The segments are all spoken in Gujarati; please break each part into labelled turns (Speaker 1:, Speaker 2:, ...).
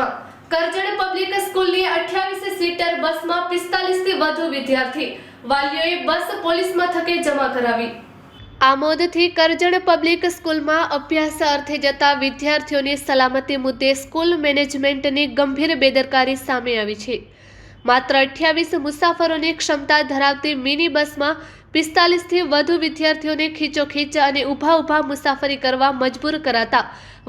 Speaker 1: વિસ્તારમાં કરજણ પબ્લિક સ્કૂલની અઠ્યાવીસ સીટર બસમાં પિસ્તાલીસથી વધુ વિદ્યાર્થી. વાલીઓએ બસ પોલીસ મથકે જમા કરાવી. આમોદથી કરજણ પબ્લિક સ્કૂલમાં અભ્યાસ અર્થે જતા વિદ્યાર્થીઓની સલામતી મુદ્દે સ્કૂલ મેનેજમેન્ટની ગંભીર બેદરકારી સામે આવી છે. માત્ર અઠ્યાવીસ મુસાફરોની ક્ષમતા ધરાવતી મિની બસમાં પિસ્તાલીસથી વધુ વિદ્યાર્થીઓને ખીચોખીચ અને ઊભા ઊભા મુસાફરી કરવા મજબૂર કરાતા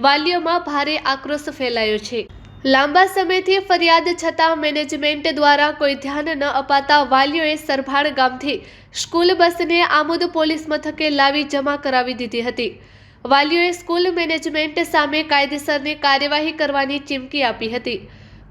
Speaker 1: વાલીઓમાં ભારે આક્રોશ ફેલાયો છે. લાંબા સમયથી ફરિયાદ છતાં મેનેજમેન્ટ દ્વારા કોઈ ધ્યાન ન અપાતા વાલીઓએ સરભાણ ગામથી સ્કૂલ બસને આમોદ પોલીસ મથકે લાવી જમા કરાવી દીધી હતી. વાલીઓએ સ્કૂલ મેનેજમેન્ટ સામે કાયદેસરની કાર્યવાહી કરવાની ચીમકી આપી હતી.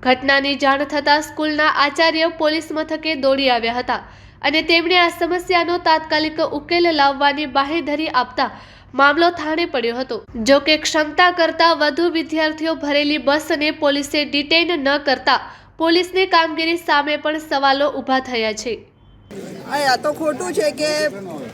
Speaker 1: ઘટનાની જાણ થતાં સ્કૂલના આચાર્ય પોલીસ મથકે દોડી આવ્યા હતા અને તેમણે આ સમસ્યાનો તાત્કાલિક ઉકેલ લાવવાની બાહેધરી આપતા મામલો થાણે પડ્યો હતો. જો કે ક્ષમતા કરતાં વધુ વિદ્યાર્થીઓ ભરેલી બસને પોલીસે ડિટેઇન ન કરતા પોલીસની કામગીરી સામે પણ સવાલો ઊભા થયા છે.
Speaker 2: આ તો ખોટું છે કે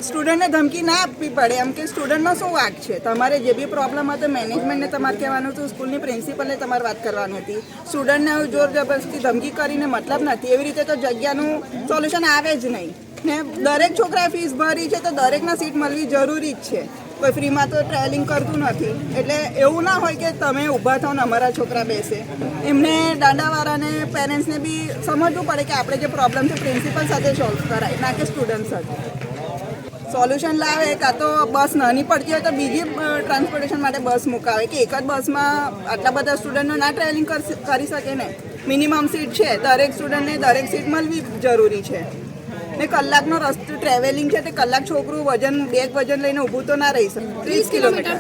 Speaker 2: સ્ટુડન્ટને ધમકી ના આપવી પડે. એમ કે સ્ટુડન્ટનો શું વાંક છે? તમારે જે બી પ્રોબ્લેમ હતો મેનેજમેન્ટને તમારે કહેવાનું હતું, સ્કૂલની પ્રિન્સિપલને તમારે વાત કરવાની હતી. સ્ટુડન્ટને જોર જબરદસ્તી ધમકી કરીને મતલબ નથી. એવી રીતે તો જગ્યાનું સોલ્યુશન આવે જ નહીં. ને દરેક છોકરાએ ફીસ ભરી છે, તો દરેકના સીટ મળવી જરૂરી જ છે. કોઈ ફ્રીમાં તો ટ્રાવેલિંગ કરતું નથી. એટલે એવું ના હોય કે તમે ઊભા થાવ ને અમારા છોકરા બેસે. એમને દાંડાવાળાને પેરેન્ટ્સને બી સમજવું પડે કે આપણે જે પ્રોબ્લેમ છે પ્રિન્સિપલ સાથે સોલ્વ કરાય, ના કે સ્ટુડન્ટ સાથે. સોલ્યુશન લાવે કાં તો બસ નાની પડતી હોય તો બીજી ટ્રાન્સપોર્ટેશન માટે બસ મુકાવે કે એક જ બસમાં આટલા બધા સ્ટુડન્ટનો ના ટ્રાવેલિંગ કરી શકે ને. મિનિમમ સીટ છે, દરેક સ્ટુડન્ટને દરેક સીટ મળવી જરૂરી છે. ને કલાકનો રસ્તો ટ્રાવેલિંગ છે તે કલાક છોકરું વજન બેગ વજન લઈને ઊભું તો ના રહી શકે. ત્રીસ કિલોમીટર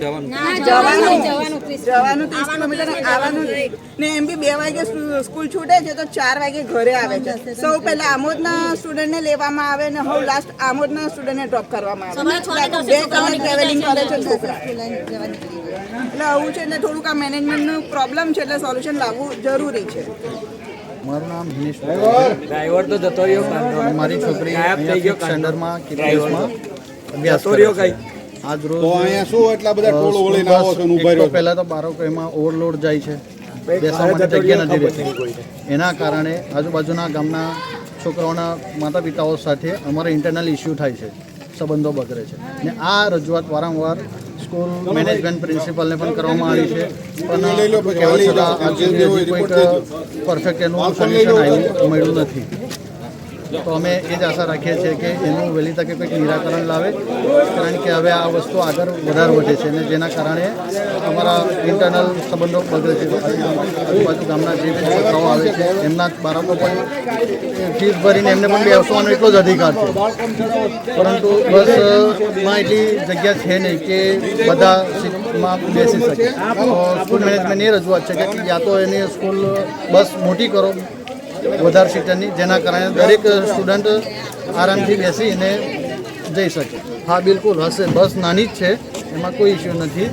Speaker 2: જવાનું. જવાનું. ત્રીસ કિલોમીટર. આવવાનું ને એમ બી બે વાગે સ્કૂલ છૂટે છે તો ચાર વાગે ઘરે આવે છે. સૌ પહેલા આમોદના સ્ટુડન્ટને લેવામાં આવે ને હવે લાસ્ટ આમોદના સ્ટુડન્ટને ડ્રોપ કરવામાં આવે. બે કલાક ટ્રાવેલિંગ કરે છે છોકરા. એટલે આવું છે એટલે થોડુંક આ મેનેજમેન્ટનું પ્રોબ્લેમ છે એટલે સોલ્યુશન લાવવું જરૂરી છે.
Speaker 3: મારું નામ હિનેશ
Speaker 4: ડ્રાઈવર તો જતો રહ્યો
Speaker 3: મારી છોકરી
Speaker 4: ગાયબ થઈ ગયો
Speaker 3: કેપીએસમાં અભ્યાસ
Speaker 4: જતો રહ્યો કઈ?
Speaker 3: આજ રોજ
Speaker 5: તો અહીંયા શું એટલા બધા ટોળ વળીને આવો છો ઊભા રહ્યો
Speaker 3: પહેલા તો બાળકો એમાં ઓવરલોડ જાય છે. બેસવા માટે જગ્યા નથી રહેતી. એના કારણે આજુબાજુના ગામના છોકરાઓના માતા પિતાઓ સાથે અમારા ઇન્ટરનલ ઇસ્યુ થાય છે. સંબંધો બગડે છે. ને આ રજૂઆત વારંવાર સ્કૂલ મેનેજમેન્ટ પ્રિન્સિપલને પણ કરવામાં આવી છે. પણ કહેવા છતાં આજ સુધી પરફેક્ટ એનું સોલ્યુશન આવ્યું મળ્યું નથી. તો અમે એ જ આશા રાખીએ છીએ કે એનું વહેલી તકે કંઈક નિરાકરણ લાવે, કારણ કે હવે આ વસ્તુ આગળ વધારે વધે છે અને જેના કારણે અમારા ઇન્ટરનલ સંબંધો બગડે છે. આજુબાજુ ગામના જે છોકરાઓ આવે છે, એમના બાળકો પણ ફીસ ભરીને એમને પણ બેસવાનો એટલો જ અધિકાર છે. પરંતુ બસમાં એટલી જગ્યા છે નહીં કે બધા સીટમાં બેસી શકે. તો સ્કૂલ મેનેજમેન્ટ એ રજૂઆત છે કે યા તો એની સ્કૂલ બસ મોટી કરો વધારે સીટરની જેના કારણે દરેક સ્ટુડન્ટ આરામથી બેસીને જઈ શકે. હા, બિલકુલ, હશે. બસ નાની જ છે. એમાં કોઈ ઇસ્યુ નથી.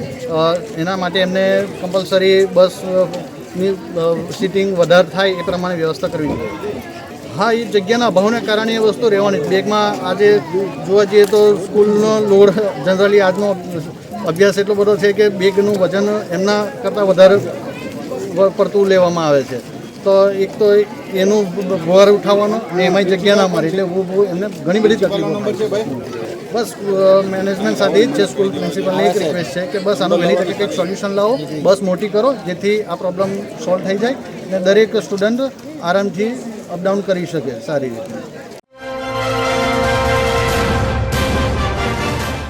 Speaker 3: એના માટે એમને કમ્પલસરી બસની સીટિંગ વધારે થાય એ પ્રમાણે વ્યવસ્થા કરવી જોઈએ. હા, એ જગ્યાના અભાવને કારણે એ વસ્તુ રહેવાની બેગમાં આજે જોવા જઈએ તો સ્કૂલનો લોડ જનરલી આજનો અભ્યાસ એટલો બધો છે કે બેગનું વજન એમના કરતાં વધારે પડતું લેવામાં આવે છે. તો એક તો એનું ભાર ઉઠાવવાનો ને એમાંય જગ્યા ના મળે એટલે હું બહુ એમને ઘણી બધી તકલીફો બસ મેનેજમેન્ટ સાથે જ છે સ્કૂલ પ્રિન્સિપલની એક રિક્વેસ્ટ છે કે બસ આનું વહેલી તકે કંઈક સોલ્યુશન લાવો બસ મોટી કરો જેથી આ પ્રોબ્લેમ સોલ્વ થઈ જાય અને દરેક સ્ટુડન્ટ આરામથી અપડાઉન કરી શકે સારી રીતે.